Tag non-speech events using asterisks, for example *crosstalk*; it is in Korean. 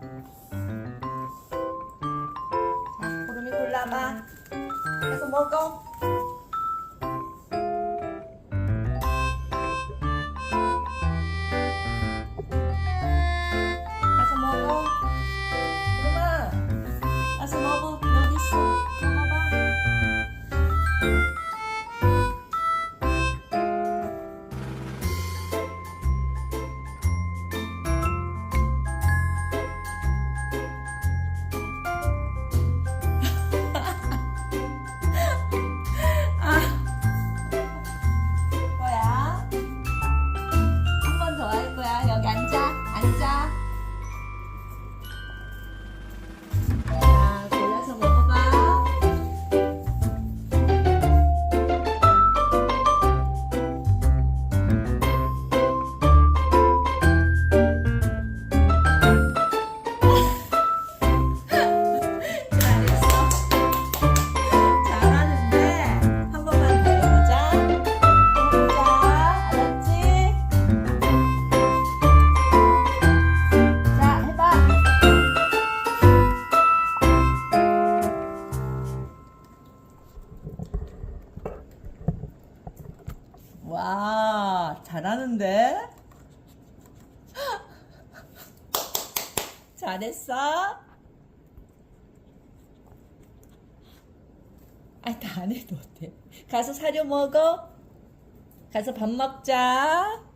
자, 구름이 골라봐. 계속 먹어. 와, 잘하는데? *laughs* 잘했어? 아다안 해도 돼. 가서 사료 먹어. 가서 밥 먹자.